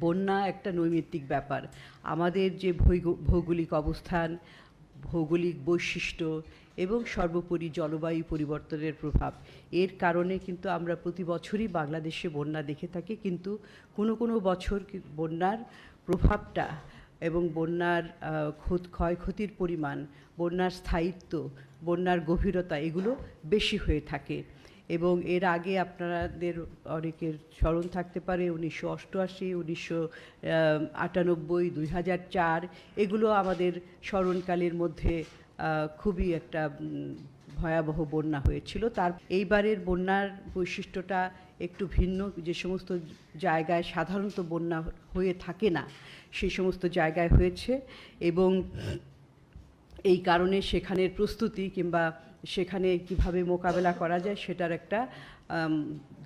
বন্যা একটা নৈমিত্তিক ব্যাপার। আমাদের যে ভৌগ- ভৌগোলিক অবস্থান, ভৌগোলিক বৈশিষ্ট্য এবং সর্বোপরি জলবায়ু পরিবর্তনের প্রভাব, এর কারণে কিন্তু আমরা প্রতি বছরই বাংলাদেশে বন্যা দেখে থাকি। কিন্তু কোনো কোনো বছর বন্যার প্রভাবটা এবং বন্যার ক্ষত- ক্ষয়ক্ষতির পরিমাণ, বন্যার স্থায়িত্ব, বন্যার গভীরতা এগুলো বেশি হয়ে থাকে। এবং এর আগে আপনাদের অনেকের স্মরণ থাকতে পারে উনিশশো অষ্টআশি, উনিশশো আটানব্বই, দুই হাজার চার। এগুলো আমাদের স্মরণকালের মধ্যে খুবই একটা ভয়াবহ বন্যা হয়েছিল। তার, এইবারের বন্যার বৈশিষ্ট্যটা একটু ভিন্ন। যে সমস্ত জায়গায় সাধারণত বন্যা হয়ে থাকে না, সেই সমস্ত জায়গায় হয়েছে এবং এই কারণে সেখানের প্রস্তুতি কিংবা সেখানে কীভাবে মোকাবেলা করা যায় সেটার একটা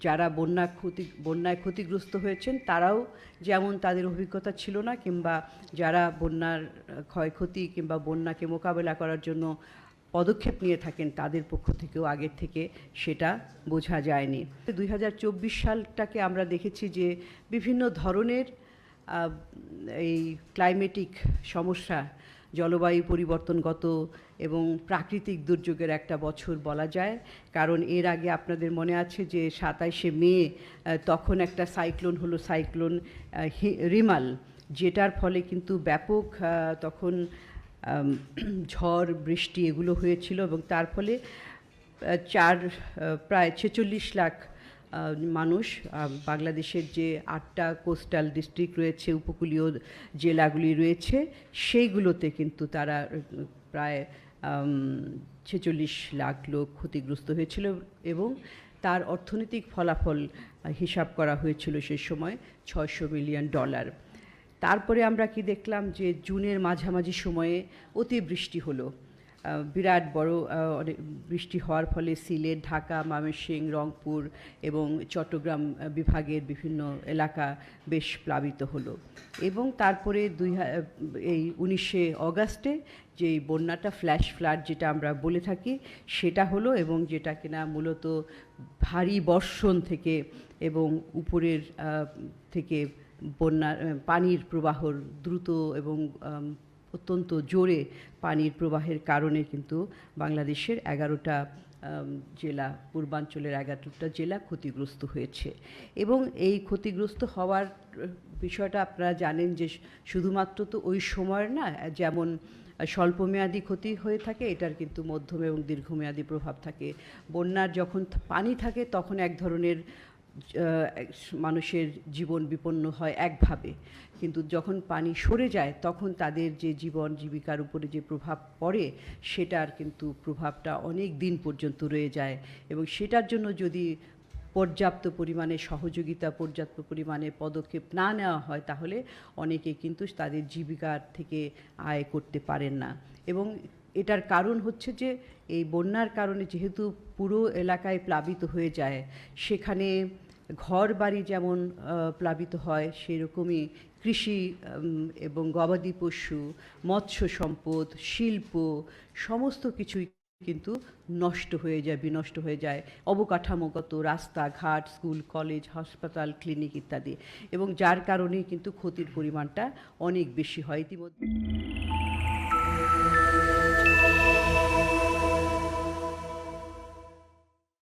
যারা বন্যা ক্ষতি, বন্যায় ক্ষতিগ্রস্ত হয়েছেন তারাও যেমন তাদের অভিজ্ঞতা ছিল না কিংবা যারা বন্যার ক্ষয়ক্ষতি কিংবা বন্যাকে মোকাবেলা করার জন্য পদক্ষেপ নিয়ে থাকেন তাদের পক্ষ থেকেও আগের থেকে সেটা বোঝা যায়নি। দুই হাজার চব্বিশ সালটাকে আমরা দেখেছি যে বিভিন্ন ধরনের এই ক্লাইমেটিক সমস্যা জলবায়ু পরিবর্তনগত এবং প্রাকৃতিক দুর্যোগের একটা বছর বলা যায়। কারণ এর আগে আপনাদের মনে আছে যে সাতাইশে মে তখন একটা সাইক্লোন হলো সাইক্লোন রিমাল, যেটার ফলে কিন্তু ব্যাপক তখন ঝড়, বৃষ্টি এগুলো হয়েছিল এবং তার ফলে চার প্রায় ছেচল্লিশ লাখ মানুষ বাংলাদেশের যে আটটা কোস্টাল ডিস্ট্রিক্ট রয়েছে, উপকূলীয় জেলাগুলি রয়েছে, সেইগুলোতে কিন্তু তারা প্রায় ছেচল্লিশ লাখ লোক ক্ষতিগ্রস্ত হয়েছিল এবং তার অর্থনৈতিক ফলাফল হিসাব করা হয়েছিল সেই সময় ছয়শো মিলিয়ন ডলার। তারপরে আমরা কি দেখলাম যে জুনের মাঝামাঝি সময়ে অতিবৃষ্টি হলো। বিরাট বড় বৃষ্টি হওয়ার ফলে সিলেট, ঢাকা, ময়মনসিংহ, রংপুর এবং চট্টগ্রাম বিভাগের বিভিন্ন এলাকা বেশ প্লাবিত হলো। এবং তারপরে দুই এই উনিশে অগাস্টে যে বন্যাটা, ফ্ল্যাশ ফ্লাড যেটা আমরা বলে থাকি, সেটা হলো এবং যেটা কিনা মূলত ভারী বর্ষণ থেকে এবং উপরের থেকে বন্যা পানির প্রবাহর দ্রুত এবং অত্যন্ত জোরে পানির প্রবাহের কারণে কিন্তু বাংলাদেশের এগারোটা জেলা, পূর্বাঞ্চলের এগারোটা জেলা ক্ষতিগ্রস্ত হয়েছে। এবং এই ক্ষতিগ্রস্ত হওয়ার বিষয়টা আপনারা জানেন যে শুধুমাত্র তো ওই সময়ের না, যেমন স্বল্পমেয়াদী ক্ষতি হয়ে থাকে, এটার কিন্তু মধ্যম এবং দীর্ঘমেয়াদী প্রভাব থাকে। বন্যার যখন পানি থাকে, তখন এক ধরনের মানুষের জীবন বিপন্ন হয় একভাবে। কিন্তু যখন পানি সরে যায়, তখন তাদের যে জীবন জীবিকার উপরে যে প্রভাব পড়ে, সেটার কিন্তু প্রভাবটা অনেক দিন পর্যন্ত রয়ে যায়। এবং সেটার জন্য যদি পর্যাপ্ত পরিমাণে সহযোগিতা, পর্যাপ্ত পরিমাণে পদক্ষেপ না নেওয়া হয়, তাহলে অনেকে কিন্তু তাদের জীবিকার থেকে আয় করতে পারেন না। এবং এটার কারণ হচ্ছে যে, এই বন্যার কারণে যেহেতু পুরো এলাকায় প্লাবিত হয়ে যায়, সেখানে ঘর বাড়ি যেমন প্লাবিত হয়, সেরকমই কৃষি এবং গবাদি পশু, মৎস্য সম্পদ, শিল্প, সমস্ত কিছুই কিন্তু নষ্ট হয়ে যায়, বিনষ্ট হয়ে যায়। অবকাঠামোগত রাস্তাঘাট, স্কুল, কলেজ, হাসপাতাল, ক্লিনিক ইত্যাদি। এবং যার কারণে কিন্তু ক্ষতির পরিমাণটা অনেক বেশি হয় ইতিমধ্যে।